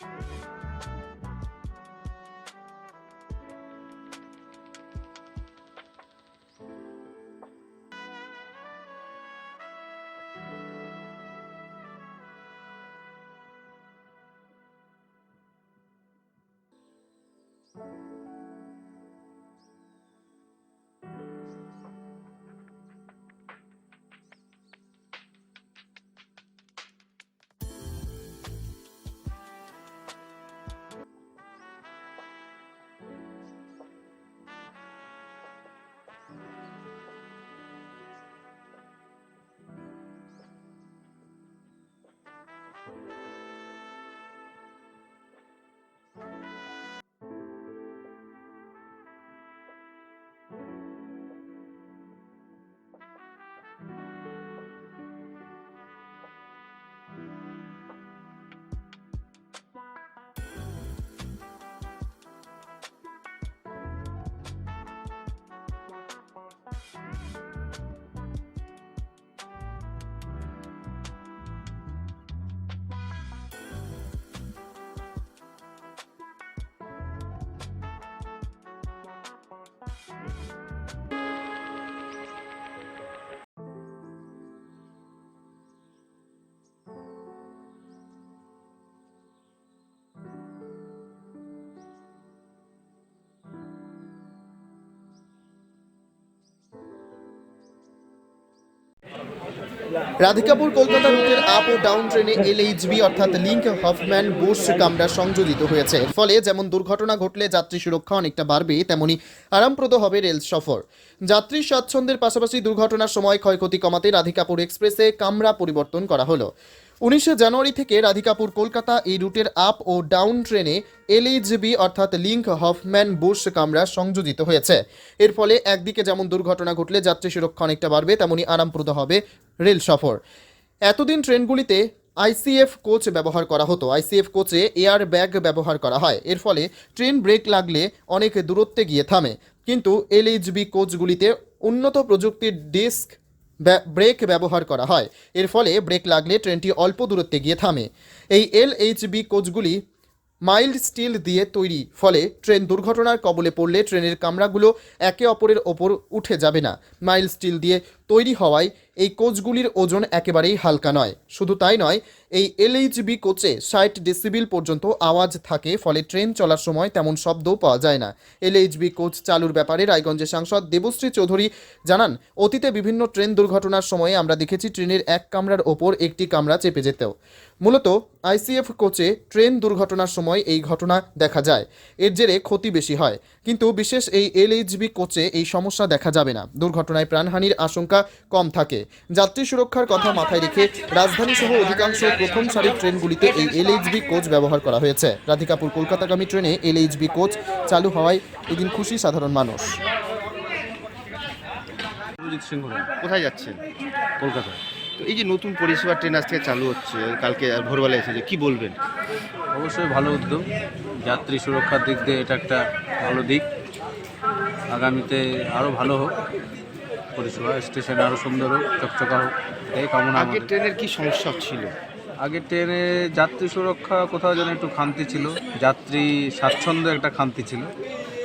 Thank you. Radhikapur, Kolkata রুটের up ও down ট্রেনে এলএইচবি অর্থাৎ লিঙ্ক হফম্যান বোস কামরা সংযোজিত হয়েছে। ফলে যেমন দুর্ঘটনা ঘটলে যাত্রী সুরক্ষা অনেকটা বাড়বে, তেমনি আরামপ্রদ হবে রেল সফর। যাত্রী স্বাচ্ছন্দ্যের পাশাপাশি দুর্ঘটনার সময় ক্ষয়ক্ষতি কমাতে রাধিকাপুর এক্সপ্রেসে কামরা পরিবর্তন করা হলো। উনিশে জানুয়ারি থেকে রাধিকাপুর কলকাতা এই রুটের আপ ও ডাউন ট্রেনে এলএইচবি অর্থাৎ লিঙ্ক হফম্যান বুশ কামরা সংযোজিত হয়েছে। এর ফলে একদিকে যেমন দুর্ঘটনা ঘটলে যাত্রী সুরক্ষা অনেকটা বাড়বে, তেমনি আরামপ্রদ হবে রেল সফর। এতদিন ট্রেনগুলিতে আইসিএফ কোচ ব্যবহার করা হতো। আইসিএফ কোচে এয়ার ব্যাগ ব্যবহার করা হয়। এর ফলে ট্রেন ব্রেক লাগলে অনেক দূরত্বে গিয়ে থামে। কিন্তু এলএইচবি কোচগুলিতে উন্নত প্রযুক্তির ডিস্ক ব্রেক ব্যবহার করা হয়। এর ফলে ব্রেক লাগলে ট্রেনটি অল্প দূরত্বে গিয়ে থামে। এই এল এলএইচবি কোচগুলি মাইল্ড স্টিল দিয়ে তৈরি, ফলে ট্রেন দুর্ঘটনার কবলে পড়লে ট্রেনের কামরাগুলো একে অপরের ওপর উঠে যাবে না। মাইল্ড স্টিল দিয়ে তৈরি হওয়ায় এই কোচগুলির ওজন একেবারেই হালকা নয়। শুধু তাই নয়, এই এলএইচবি কোচে ষাট ডেসিবিল পর্যন্ত আওয়াজ থাকে, ফলে ট্রেন চলার সময় তেমন শব্দও পাওয়া যায় না। এলএইচবি কোচ চালুর ব্যাপারে রায়গঞ্জের সাংসদ দেবশ্রী চৌধুরী জানান, অতীতে বিভিন্ন ট্রেন দুর্ঘটনার সময়ে আমরা দেখেছি ট্রেনের এক কামরার ওপর একটি কামরা চেপে যেতেও। মূলত আইসিএফ কোচে ট্রেন দুর্ঘটনার সময় এই ঘটনা দেখা যায়। এর জেরে ক্ষতি বেশি হয়। কিন্তু বিশেষ এই এলএইচবি কোচে এই সমস্যা দেখা যাবে না। দুর্ঘটনায় প্রাণহানির আশঙ্কা কম থাকে। যাত্রী সুরক্ষার কথা মাথায় রেখে রাজধানী সহ অধিকাংশ প্রথম সারির ট্রেনগুলিতে এই এলএইচবি কোচ ব্যবহার করা হয়েছে। রাধিকাপুর কলকাতাগামী ট্রেনে এলএইচবি কোচ চালু হওয়ায় এদিন খুশি সাধারণ মানুষ। সিংহ কোথায় যাচ্ছেন? কলকাতায়। তো এই যে নতুন পরিষেবা ট্রেন আজ থেকে চালু হচ্ছে কালকে ভোরবেলা এসেছে কি বলবেন? অবশ্যই ভালো উদ্যোগ। যাত্রী সুরক্ষার দিক দিয়ে এটা একটা ভালো দিক। আগামীতে আরও ভালো হোক। পরিষেবা স্টেশন আরও সুন্দর হোক চকচকা হোক এই কামনা আগের ট্রেনের কি সমস্যা ছিল? আগের ট্রেনে যাত্রী সুরক্ষা কোথাও যেন একটু খামতি ছিল যাত্রী স্বাচ্ছন্দ্য একটা খামতি ছিল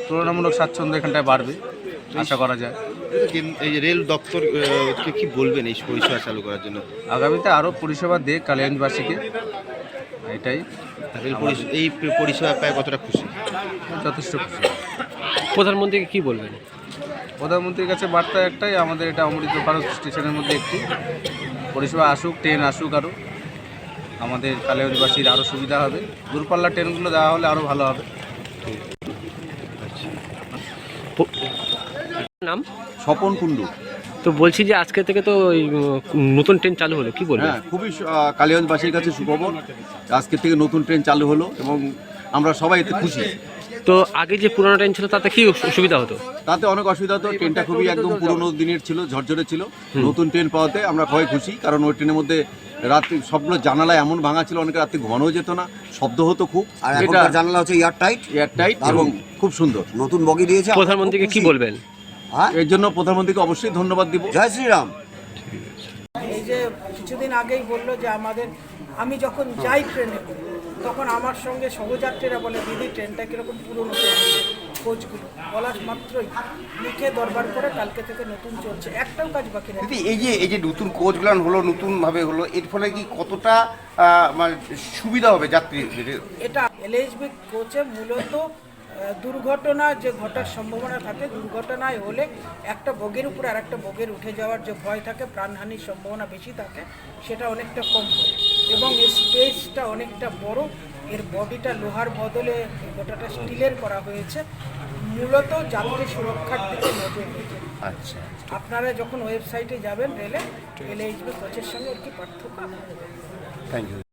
তুলনামূলক স্বাচ্ছন্দ্য এখানটায় বাড়বে আশা করা যায়। এই রেল দপ্তর কি বলবেন এই পরিষেবা চালু করার জন্য? আগামীতে আরও পরিষেবা দেখ কালিয়াঞ্জবাসীকে এটাই রেল পরিষেবা এই পরিষেবা পায় কতটা খুশি? যথেষ্ট খুশি। প্রধানমন্ত্রীকে কী বলবেন? প্রধানমন্ত্রীর কাছে বার্তা একটাই আমাদের এটা অমৃত ভারত স্টেশনের মধ্যে একটি। পরিষেবা আসুক ট্রেন আসুক আরও আমাদের কালিয়াবাসীর আরও সুবিধা হবে। দূরপাল্লার ট্রেনগুলো দেওয়া হলে আরও ভালো হবে। নাম? স্বপন কুণ্ডু। তো বলছি যে আজকে থেকে তো ওই নতুন ট্রেন চালু হলো কি বলবেন? হ্যাঁ খুবই কালিগঞ্জবাসীর কাছে সুখবর। আজকে থেকে নতুন ট্রেন চালু হলো এবং আমরা সবাই এতে খুশি। তো আগে যে পুরোনো ট্রেন ছিল তাতে কি অসুবিধা হতো? তাতে অনেক অসুবিধা হতো। ট্রেনটা খুবই একদম পুরনো দিনের ছিল ঝরঝরে ছিল। নতুন ট্রেন পাওয়াতে আমরা সবাই খুশি কারণ ওই ট্রেনের মধ্যে রাত্রি সবগুলো জানালা এমন ভাঙা ছিল অনেকে রাত্রি ঘনও যেত না শব্দ হতো খুব। আর এটা জানালা হচ্ছে এয়ার টাইট এয়ার টাইট এবং খুব সুন্দর। নতুন বগি দিয়েছে প্রধানমন্ত্রীকে কি বলবেন? হ্যাঁ? এর জন্য প্রধানমন্ত্রীকে অবশ্যই ধন্যবাদ দিব। জয় শ্রীরাম। এই যে কিছুদিন আগেই বলল যে আমাদের আমি যখন যাই ট্রেনে করে, তখন আমার সঙ্গে সহযাত্রীরা বলে দিদি ট্রেনটা কীরকম পুরনো কোচগুলো বলার মাত্রই লিখে দরবার করে কালকে থেকে নতুন চলছে। একটাও কাজ বাকি নেই। দিদি এই যে এই যে নতুন কোচগুলো হলো নতুনভাবে হলো এর ফলে কি কতটা মানে সুবিধা হবে যাত্রীদের? এটা এলএইচবি কোচে মূলত দুর্ঘটনা যে ঘটার সম্ভাবনা থাকে দুর্ঘটনায় হলে একটা বগের উপরে আর একটা বগের উঠে যাওয়ার যে ভয় থাকে প্রাণহানির সম্ভাবনা বেশি থাকে সেটা অনেকটা কম হয়। এবং এর স্পেসটা অনেকটা বড় এর বডিটা লোহার বদলে গোটাটা স্টিলের করা হয়েছে। মূলত যাত্রী সুরক্ষার দিকে নজর রেখে আচ্ছা। আপনারা যখন ওয়েবসাইটে যাবেন রেলে এলএইচবি কোচের সঙ্গে এর কি পার্থক্য থ্যাংক ইউ